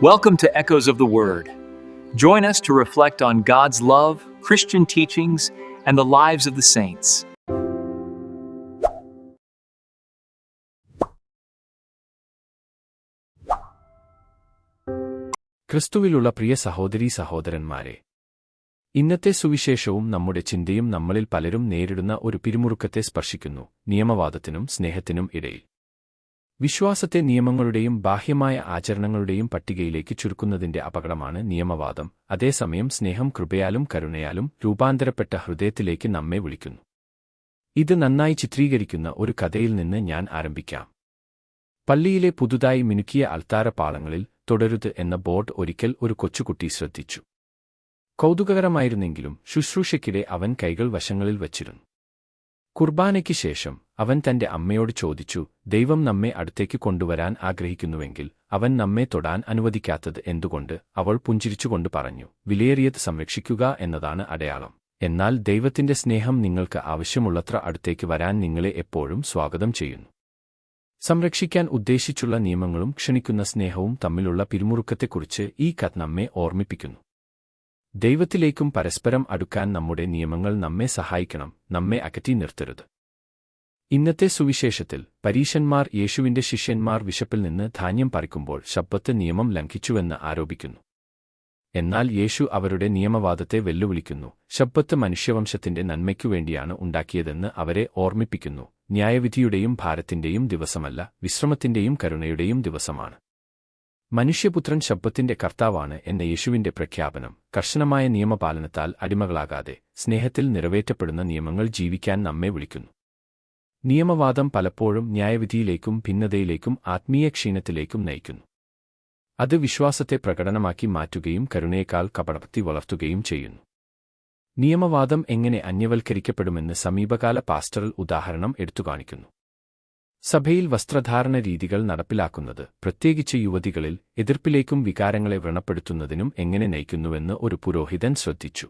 Welcome to Echoes of the Word. Join us to reflect on God's love, Christian teachings, and the lives of the saints. ക്രിസ്തുവിലുള്ള പ്രിയ സഹോദരീ സഹോദരന്മാരെ ഇന്നത്തെ സുവിശേഷവും നമ്മുടെ ചിന്തയും നമ്മളിൽ പലരും നേരിടുന്ന ഒരു പിരിമുറുക്കത്തെ സ്പർശിക്കുന്നു നിയമവാദത്തിനും സ്നേഹത്തിനും ഇടയിൽ വിശ്വാസത്തെ നിയമങ്ങളുടെയും ബാഹ്യമായ ആചരണങ്ങളുടെയും പട്ടികയിലേക്ക് ചുരുക്കുന്നതിന്റെ അപകടമാണ് നിയമവാദം. അതേസമയം സ്നേഹം കൃപയാലും കരുണയാലും രൂപാന്തരപ്പെട്ട ഹൃദയത്തിലേക്ക് നമ്മെ വിളിക്കുന്നു. ഇത് നന്നായി ചിത്രീകരിക്കുന്ന ഒരു കഥയിൽ നിന്ന് ഞാൻ ആരംഭിക്കാം. പള്ളിയിലെ പുതുതായി മിനുക്കിയ അൾത്താരപ്പാളങ്ങളിൽ തുടരുത് എന്ന ബോർഡ് ഒരിക്കൽ ഒരു കൊച്ചുകുട്ടി ശ്രദ്ധിച്ചു. കൗതുകകരമായിരുന്നെങ്കിലും ശുശ്രൂഷയ്ക്കിടെ അവൻ കൈകൾ വശങ്ങളിൽ വച്ചിരുന്നു. കുർബാനയ്ക്ക് ശേഷം അവൻ തന്റെ അമ്മയോട് ചോദിച്ചു ദൈവം നമ്മെ അടുത്തേക്ക് കൊണ്ടുവരാൻ ആഗ്രഹിക്കുന്നുവെങ്കിൽ അവൻ നമ്മെ തൊടാൻ അനുവദിക്കാത്തത് എന്തുകൊണ്ട്? അവൾ പുഞ്ചിരിച്ചുകൊണ്ട് പറഞ്ഞു വിലയേറിയത് സംരക്ഷിക്കുക എന്നതാണ് അടയാളം. എന്നാൽ ദൈവത്തിന്റെ സ്നേഹം നിങ്ങൾക്ക് ആവശ്യമുള്ളത്ര അടുത്തേക്ക് വരാൻ നിങ്ങളെ എപ്പോഴും സ്വാഗതം ചെയ്യുന്നു. സംരക്ഷിക്കാൻ ഉദ്ദേശിച്ചുള്ള നിയമങ്ങളും ക്ഷണിക്കുന്ന സ്നേഹവും തമ്മിലുള്ള പിരിമുറുക്കത്തെക്കുറിച്ച് ഈ കത്ത് നമ്മെ ഓർമ്മിപ്പിക്കുന്നു. ദൈവത്തിലേക്കും പരസ്പരം അടുക്കാൻ നമ്മുടെ നിയമങ്ങൾ നമ്മെ സഹായിക്കണം നമ്മെ അകറ്റി നിർത്തരുത്. ഇന്നത്തെ സുവിശേഷത്തിൽ പരീശന്മാർ യേശുവിന്റെ ശിഷ്യന്മാർ വിശപ്പിൽ നിന്ന് ധാന്യം പറിക്കുമ്പോൾ ശബ്ദത്ത് നിയമം ലംഘിച്ചുവെന്ന് ആരോപിക്കുന്നു. എന്നാൽ യേശു അവരുടെ നിയമവാദത്തെ വെല്ലുവിളിക്കുന്നു. ശബ്ദത്ത് മനുഷ്യവംശത്തിന്റെ നന്മയ്ക്കുവേണ്ടിയാണ് ഉണ്ടാക്കിയതെന്ന് അവരെ ഓർമ്മിപ്പിക്കുന്നു. ന്യായവിധിയുടെയും ഭാരത്തിന്റെയും ദിവസമല്ല വിശ്രമത്തിന്റെയും കരുണയുടെയും ദിവസമാണ്. മനുഷ്യപുത്രൻ ശബ്ദത്തിന്റെ കർത്താവാണ് എന്ന യേശുവിന്റെ പ്രഖ്യാപനം കർശനമായ നിയമപാലനത്താൽ അടിമകളാകാതെ സ്നേഹത്തിൽ നിറവേറ്റപ്പെടുന്ന നിയമങ്ങൾ ജീവിക്കാൻ നമ്മെ വിളിക്കുന്നു. നിയമവാദം പലപ്പോഴും ന്യായവിധിയിലേക്കും ഭിന്നതയിലേക്കും ആത്മീയ ക്ഷീണത്തിലേക്കും നയിക്കുന്നു. അത് വിശ്വാസത്തെ പ്രകടനമാക്കി മാറ്റുകയും കരുണയേക്കാൾ കപടപത്തി വളർത്തുകയും ചെയ്യുന്നു. നിയമവാദം എങ്ങനെ അന്യവൽക്കരിക്കപ്പെടുമെന്ന് സമീപകാല പാസ്റ്ററൽ ഉദാഹരണം എടുത്തുകാണിക്കുന്നു സഭയിൽ വസ്ത്രധാരണ രീതികൾ നടപ്പിലാക്കുന്നത് പ്രത്യേകിച്ച് യുവതികളിൽ എതിർപ്പിലേക്കും വികാരങ്ങളെ വ്രണപ്പെടുത്തുന്നതിനും എങ്ങനെ നയിക്കുന്നുവെന്ന് ഒരു പുരോഹിതൻ ശ്രദ്ധിച്ചു.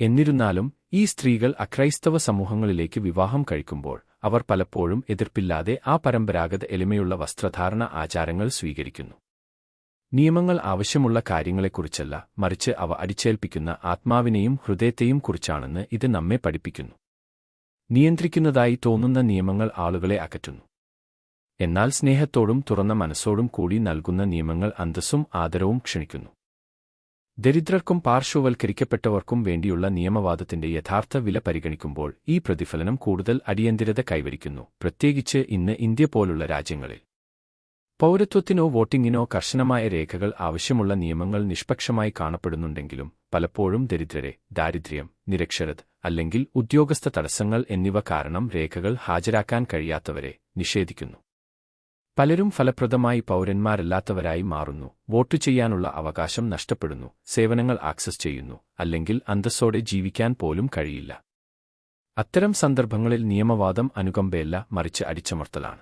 എന്നിരുന്നാലും ഈ സ്ത്രീകൾ അക്രൈസ്തവ സമൂഹങ്ങളിലേക്ക് വിവാഹം കഴിക്കുമ്പോൾ അവർ പലപ്പോഴും എതിർപ്പില്ലാതെ ആ പരമ്പരാഗത എളിമയുള്ള വസ്ത്രധാരണ ആചാരങ്ങൾ സ്വീകരിക്കുന്നു. നിയമങ്ങൾ ആവശ്യമുള്ള കാര്യങ്ങളെക്കുറിച്ചല്ല മറിച്ച് അവ അടിച്ചേൽപ്പിക്കുന്ന ആത്മാവിനെയും ഹൃദയത്തെയും കുറിച്ചാണെന്ന് ഇത് നമ്മെ പഠിപ്പിക്കുന്നു. നിയന്ത്രിക്കുന്നതായി തോന്നുന്ന നിയമങ്ങൾ ആളുകളെ അകറ്റുന്നു. എന്നാൽ സ്നേഹത്തോടും തുറന്ന മനസ്സോടും കൂടി നൽകുന്ന നിയമങ്ങൾ അന്തസ്സും ആദരവും ക്ഷണിക്കുന്നു. ദരിദ്രർക്കും പാർശ്വവൽക്കരിക്കപ്പെട്ടവർക്കും വേണ്ടിയുള്ള നിയമവാദത്തിന്റെ യഥാർത്ഥ വില പരിഗണിക്കുമ്പോൾ ഈ പ്രതിഫലനം കൂടുതൽ അടിയന്തിരത കൈവരിക്കുന്നു. പ്രത്യേകിച്ച് ഇന്ന് ഇന്ത്യ പോലുള്ള രാജ്യങ്ങളിൽ. പൗരത്വത്തിനോ വോട്ടിംഗിനോ കർശനമായ രേഖകൾ ആവശ്യമുള്ള നിയമങ്ങൾ നിഷ്പക്ഷമായി കാണപ്പെടുന്നുണ്ടെങ്കിലും പലപ്പോഴും ദരിദ്രരെ ദാരിദ്ര്യം നിരക്ഷരത് അല്ലെങ്കിൽ ഉദ്യോഗസ്ഥ തടസ്സങ്ങൾ എന്നിവ കാരണം രേഖകൾ ഹാജരാക്കാൻ കഴിയാത്തവരെ നിഷേധിക്കുന്നു. പലരും ഫലപ്രദമായി പൗരന്മാരല്ലാത്തവരായി മാറുന്നു. വോട്ടു ചെയ്യാനുള്ള അവകാശം നഷ്ടപ്പെടുന്നു. സേവനങ്ങൾ ആക്സസ് ചെയ്യുന്നു. അല്ലെങ്കിൽ അന്തസ്സോടെ ജീവിക്കാൻ പോലും കഴിയില്ല. അത്തരം സന്ദർഭങ്ങളിൽ നിയമവാദം അനുകമ്പയല്ല മറിച്ച് അടിച്ചമർത്തലാണ്.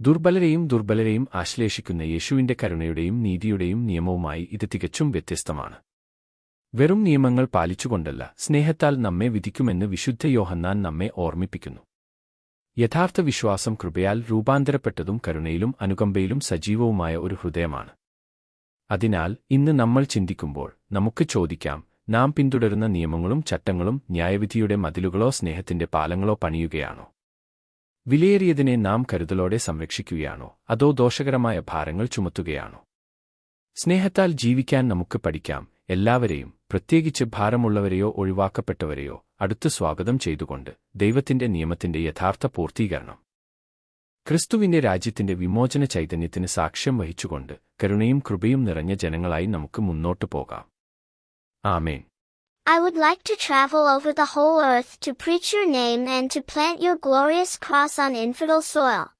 ദുർബലരെയും ദുർബലരെയും ആശ്ലേഷിക്കുന്ന യേശുവിന്റെ കരുണയുടെയും നീതിയുടെയും നിയമവുമായി ഇത് തികച്ചും വ്യത്യസ്തമാണ്. വെറും നിയമങ്ങൾ പാലിച്ചുകൊണ്ടല്ല സ്നേഹത്താൽ നമ്മെ വിധിക്കുമെന്ന് വിശുദ്ധ യോഹന്നാൻ നമ്മെ ഓർമ്മിപ്പിക്കുന്നു. യഥാർത്ഥ വിശ്വാസം കൃപയാൽ രൂപാന്തരപ്പെട്ടതും കരുണയിലും അനുകമ്പയിലും സജീവവുമായ ഒരു ഹൃദയമാണ്. അതിനാൽ ഇന്ന് നമ്മൾ ചിന്തിക്കുമ്പോൾ നമുക്ക് ചോദിക്കാം നാം പിന്തുടരുന്ന നിയമങ്ങളും ചട്ടങ്ങളും ന്യായവിധിയുടെ മതിലുകളോ സ്നേഹത്തിന്റെ പാലങ്ങളോ പണിയുകയാണോ? വിലയേറിയതിനെ നാം കരുതലോടെ സംരക്ഷിക്കുകയാണോ? അതോ ദോഷകരമായ ഭാരങ്ങൾ ചുമത്തുകയാണോ? സ്നേഹത്താൽ ജീവിക്കാൻ നമുക്ക് പഠിക്കാം എല്ലാവരെയും പ്രത്യേകിച്ച് ഭാരമുള്ളവരെയോ ഒഴിവാക്കപ്പെട്ടവരെയോ അടുത്ത് സ്വാഗതം ചെയ്തുകൊണ്ട് ദൈവത്തിന്റെ നിയമത്തിന്റെ യഥാർത്ഥ പൂർത്തീകരണം. ക്രിസ്തുവിന്റെ രാജ്യത്തിന്റെ വിമോചന ചൈതന്യത്തിന് സാക്ഷ്യം വഹിച്ചുകൊണ്ട് കരുണയും കൃപയും നിറഞ്ഞ ജനങ്ങളായി നമുക്ക് മുന്നോട്ടു പോകാം. ആമേൻ. I would like to travel over the whole earth to preach your name and to plant your glorious cross on infidel soil.